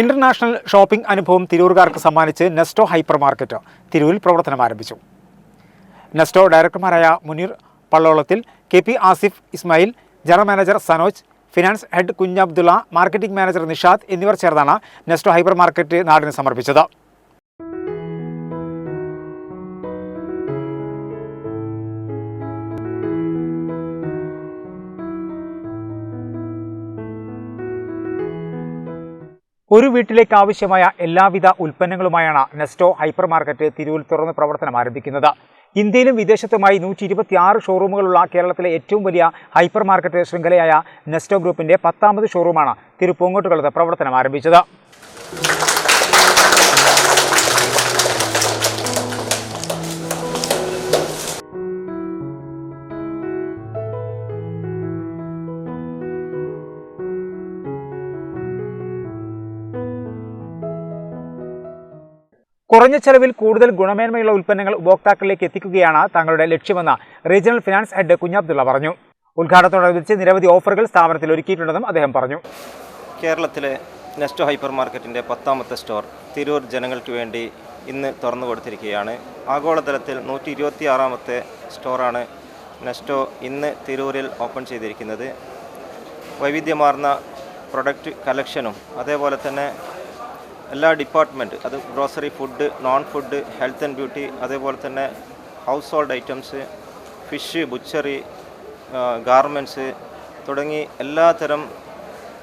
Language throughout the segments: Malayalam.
ഇന്റർനാഷണൽ ഷോപ്പിംഗ് അനുഭവം തിരൂർകാർക്ക് സമ്മാനിച്ച് നെസ്റ്റോ ഹൈപ്പർ മാർക്കറ്റ് തിരൂരിൽ പ്രവർത്തനം ആരംഭിച്ചു. Nesto ഡയറക്ടർമാരായ Muneer Pallolathil K P Asif Ismail general manager Sanoj finance head Kunhabdulla marketing manager Nishad എന്നിവർ ചേർന്നാണ് നെസ്റ്റോ ഹൈപ്പർ മാർക്കറ്റ് നാടിന് സമർപ്പിച്ചത്. ഒരു വീട്ടിലേക്ക് ആവശ്യമായ എല്ലാവിധ ഉൽപ്പന്നങ്ങളുമായാണ് നെസ്റ്റോ ഹൈപ്പർ മാർക്കറ്റ് തിരൂരിൽ തുറന്ന് പ്രവർത്തനം ആരംഭിക്കുന്നത്. ഇന്ത്യയിലും വിദേശത്തുമായി നൂറ്റി ഇരുപത്തിയാറ് ഷോറൂമുകളുള്ള കേരളത്തിലെ ഏറ്റവും വലിയ ഹൈപ്പർ മാർക്കറ്റ് ശൃംഖലയായ നെസ്റ്റോ ഗ്രൂപ്പിന്റെ പത്താമത് ഷോറൂമാണ് തിരുപ്പൂങ്കോട്ടുകളത്ത് പ്രവർത്തനം ആരംഭിച്ചത്. കുറഞ്ഞ ചെലവിൽ കൂടുതൽ ഗുണമേന്മയുള്ള ഉൽപ്പന്നങ്ങൾ ഉപഭോക്താക്കളിലേക്ക് എത്തിക്കുകയാണ് തങ്ങളുടെ ലക്ഷ്യമെന്ന് റീജിയണൽ ഫിനാൻസ് ഹെഡ് കുഞ്ഞാബ്ദുള്ള പറഞ്ഞു. ഉദ്ഘാടനത്തോടനുബന്ധിച്ച് നിരവധി ഓഫറുകൾ സ്ഥാപനത്തിൽ ഒരുക്കിയിട്ടുണ്ടെന്നും അദ്ദേഹം പറഞ്ഞു. കേരളത്തിലെ നെസ്റ്റോ ഹൈപ്പർ മാർക്കറ്റിന്റെ പത്താമത്തെ സ്റ്റോർ തിരൂർ ജനങ്ങൾക്ക് വേണ്ടി ഇന്ന് തുറന്നു കൊടുത്തിരിക്കുകയാണ്. ആഗോളതലത്തിൽ നൂറ്റി ഇരുപത്തി ആറാമത്തെ സ്റ്റോറാണ് നെസ്റ്റോ ഇന്ന് തിരൂരിൽ ഓപ്പൺ ചെയ്തിരിക്കുന്നത്. വൈവിധ്യമാർന്ന പ്രൊഡക്റ്റ് കളക്ഷനും അതേപോലെ തന്നെ എല്ലാ ഡിപ്പാർട്ട്മെന്റ് അത് grocery food non food health and beauty അതേപോലെ തന്നെ household items fish butchery garments തുടങ്ങി എല്ലാത്തരം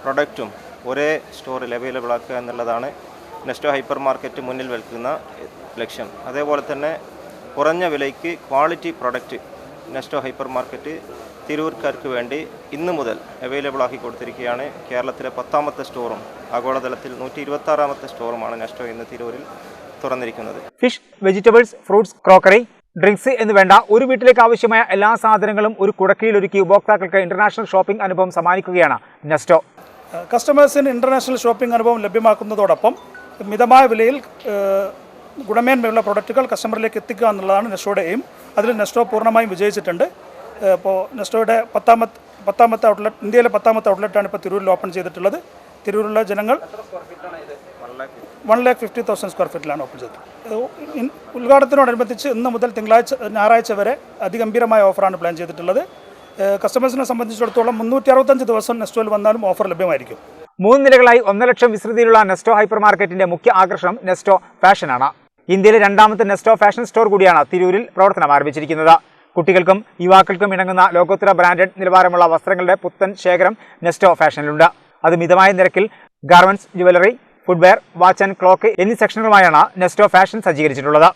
പ്രൊഡക്റ്റും ഒരേ സ്റ്റോറിൽ അവൈലബിൾ ആക്കുക എന്നുള്ളതാണ് നെസ്റ്റോ ഹൈപ്പർ മാർക്കറ്റ് മുന്നിൽ വെക്കുന്ന ലക്ഷ്യം. അതേപോലെ തന്നെ കുറഞ്ഞ വിലയ്ക്ക് quality product Nesto hypermarket തിരൂർക്കാർക്ക് വേണ്ടി ഇന്ന് മുതൽ അവൈലബിൾ ആക്കി കൊടുത്തിരിക്കുകയാണ്. കേരളത്തിലെ പത്താമത്തെ സ്റ്റോറും ആഗോളതലത്തിൽ നൂറ്റി ഇരുപത്താറാമത്തെ സ്റ്റോറുമാണ് നെസ്റ്റോ ഇന്ന് തിരൂരിൽ തുറന്നിരിക്കുന്നത്. Fish vegetables fruits crockery drinks എന്ന് വേണ്ട ഒരു വീട്ടിലേക്ക് ആവശ്യമായ എല്ലാ സാധനങ്ങളും ഒരു കുടക്കീഴിലൊരുക്കി ഉപഭോക്താക്കൾക്ക് ഇന്റർനാഷണൽ ഷോപ്പിംഗ് അനുഭവം സമ്മാനിക്കുകയാണ് നെസ്റ്റോ. കസ്റ്റമേഴ്സിന് ഇന്റർനാഷണൽ ഷോപ്പിംഗ് അനുഭവം ലഭ്യമാക്കുന്നതോടൊപ്പം മിതമായ വിലയിൽ ഗുണമേന്മയുള്ള പ്രൊഡക്റ്റുകൾ കസ്റ്റമറിലേക്ക് എത്തിക്കുക എന്നുള്ളതാണ് നെസ്റ്റോയുടെ എയിം. അതിൽ നെസ്റ്റോ പൂർണമായും വിജയിച്ചിട്ടുണ്ട്. ഇപ്പോൾ നെസ്റ്റോയുടെ പത്താമത്തെ പത്താമത്തെ ഔട്ട്ലെറ്റ് ഇന്ത്യയിലെ പത്താമത്തെ ഔട്ട്ലെറ്റാണ് ഇപ്പോൾ തിരൂരിൽ ഓപ്പൺ ചെയ്തിട്ടുള്ളത്. തിരൂരിലുള്ള ജനങ്ങൾ one lakh fifty thousand square ഫീറ്റിലാണ് open ചെയ്തത്. ഉദ്ഘാടനത്തിനോടനുബന്ധിച്ച് ഇന്ന് മുതൽ തിങ്കളാഴ്ച ഞായറാഴ്ച വരെ അതിഗംഭീരമായ ഓഫറാണ് പ്ലാൻ ചെയ്തിട്ടുള്ളത്. കസ്റ്റമേഴ്സിനെ സംബന്ധിച്ചിടത്തോളം മുന്നൂറ്റി അറുപത്തഞ്ച് ദിവസം നെസ്റ്റോയിൽ വന്നാലും ഓഫർ ലഭ്യമായിരിക്കും. മൂന്ന് നിലകളായി ഒന്നര ലക്ഷം വിസ്തൃതിയിലുള്ള നെസ്റ്റോ ഹൈപ്പർ മാർക്കറ്റിന്റെ മുഖ്യ ആകർഷണം നെസ്റ്റോ ഫാഷനാണ്. ഇന്ത്യയിലെ രണ്ടാമത്തെ നെസ്റ്റോ ഫാഷൻ സ്റ്റോർ കൂടിയാണ് തിരൂരിൽ പ്രവർത്തനം ആരംഭിച്ചിരിക്കുന്നത്. കുട്ടികൾക്കും യുവാക്കൾക്കും ഇണങ്ങുന്ന ലോകോത്തര ബ്രാൻഡഡ് നിലവാരമുള്ള വസ്ത്രങ്ങളുടെ പുത്തൻ ശേഖരം നെസ്റ്റോ ഫാഷനിലുണ്ട്. അത് മിതമായ നിരക്കിൽ garments jewellery footwear watch and clock എന്നീ സെക്ഷനുകളുമായാണ് നെസ്റ്റോ ഫാഷൻ സജ്ജീകരിച്ചിട്ടുള്ളത്.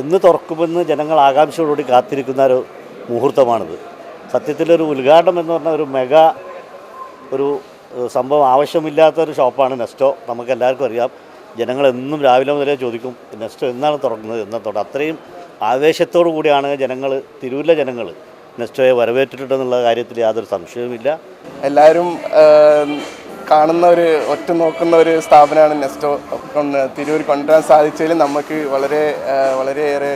എന്ന് തുറക്കുമെന്ന് ജനങ്ങൾ ആകാംക്ഷയോടുകൂടി കാത്തിരിക്കുന്ന ഒരു മുഹൂർത്തമാണിത്. സത്യത്തിലൊരു ഉദ്ഘാടനം എന്ന് പറഞ്ഞ ഒരു മെഗാ ഒരു സംഭവം ആവശ്യമില്ലാത്തൊരു ഷോപ്പാണ് നെസ്റ്റോ. നമുക്ക് എല്ലാവർക്കും അറിയാം. ജനങ്ങൾ എന്നും രാവിലെ മുതലേ ചോദിക്കും നെസ്റ്റോ എന്നാണ് തുറക്കുന്നത്? എന്നത്തോടെ അത്രയും ആവേശത്തോടു കൂടിയാണ് ജനങ്ങൾ തിരൂരിലെ ജനങ്ങൾ നെസ്റ്റോയെ വരവേറ്റിട്ടുണ്ടെന്നുള്ള കാര്യത്തിൽ യാതൊരു സംശയവുമില്ല. എല്ലാവരും കാണുന്ന ഒരു ഒറ്റ നോക്കുന്ന ഒരു സ്ഥാപനമാണ് നെസ്റ്റോ തിരൂർ കൊണ്ടുവരാൻ സാധിച്ചതിൽ നമുക്ക് വളരെ വളരെയേറെ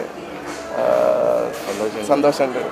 സന്തോഷമുണ്ട്.